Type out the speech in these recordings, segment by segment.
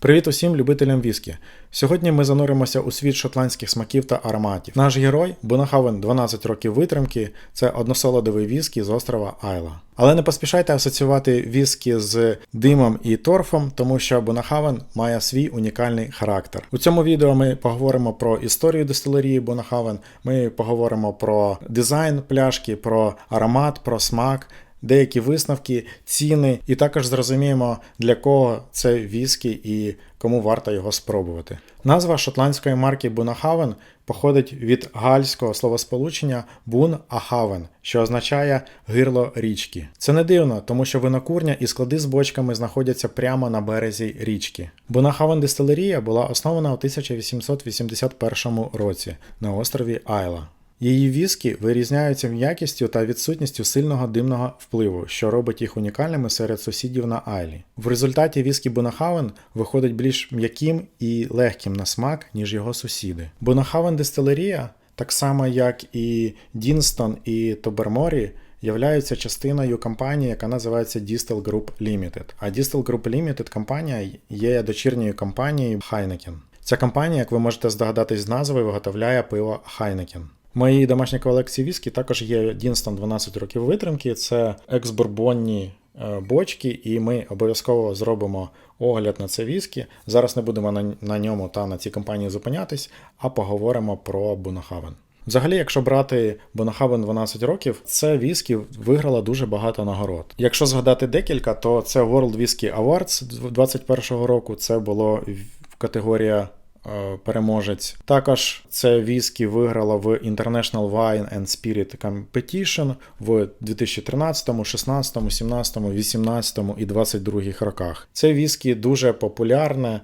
Привіт усім любителям віскі. Сьогодні ми зануримося у світ шотландських смаків та ароматів. Наш герой Бунахавен 12 років витримки це односолодовий віскі з острова Айла. Але не поспішайте асоціювати віскі з димом і торфом, тому що Бунахавен має свій унікальний характер. У цьому відео ми поговоримо про історію дистилерії Бунахавен, ми поговоримо про дизайн пляшки, про аромат, про смак деякі висновки, ціни, і також зрозуміємо, для кого це віскі і кому варто його спробувати. Назва шотландської марки Бунахавен походить від гальського словосполучення Бун Ахавен, що означає гирло річки. Це не дивно, тому що винокурня і склади з бочками знаходяться прямо на березі річки. Бунахавен дистилерія була основана у 1881 році на острові Айла. Її віскі вирізняються м'якістю та відсутністю сильного димного впливу, що робить їх унікальними серед сусідів на Айлі. В результаті віскі Бунахавен виходить більш м'яким і легким на смак, ніж його сусіди. Бунахавен дистилерія, так само як і Дінстон і Тоберморі, являються частиною компанії, яка називається Distel Group Limited. А Distel Group Limited компанія є дочірньою компанією Heineken. Ця компанія, як ви можете здогадатись з назви, виготовляє пиво Heineken. Моїй домашній колекції віскі також є Дінстон 12 років витримки, це ексбурбонні е, бочки, і ми обов'язково зробимо огляд на це віскі. Зараз не будемо на, на ньому та на цій компанії зупинятись, а поговоримо про Бунахавен. Взагалі, якщо брати Бонахавен 12 років, це віскі виграла дуже багато нагород. Якщо згадати декілька, то це World Whisky Awards 2021 року, це було в категорія переможець. Також це віскі виграла в International Wine and Spirit Competition в 2013, 16, 17, 18 і 22 роках. Це віскі дуже популярне.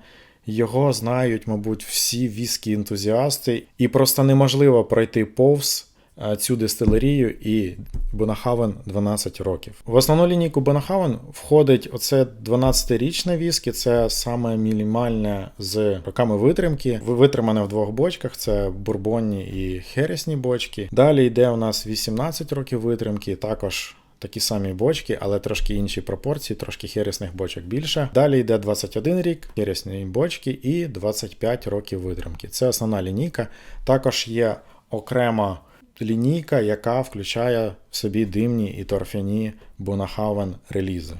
Його знають, мабуть, всі віскі-ентузіасти, і просто неможливо пройти повз е, цю дистилерію і Бонахавен 12 років. В основну лінійку Бонахавен входить оце 12-річне віскі, це саме мінімальне з роками витримки. Витримане в двох бочках: це бурбонні і хересні бочки. Далі йде у нас 18 років витримки, також. Такі самі бочки, але трошки інші пропорції, трошки хересних бочок більше. Далі йде 21 рік, хересні бочки і 25 років витримки. Це основна лінійка. Також є окрема лінійка, яка включає в собі димні і торфяні Бунахавен релізи.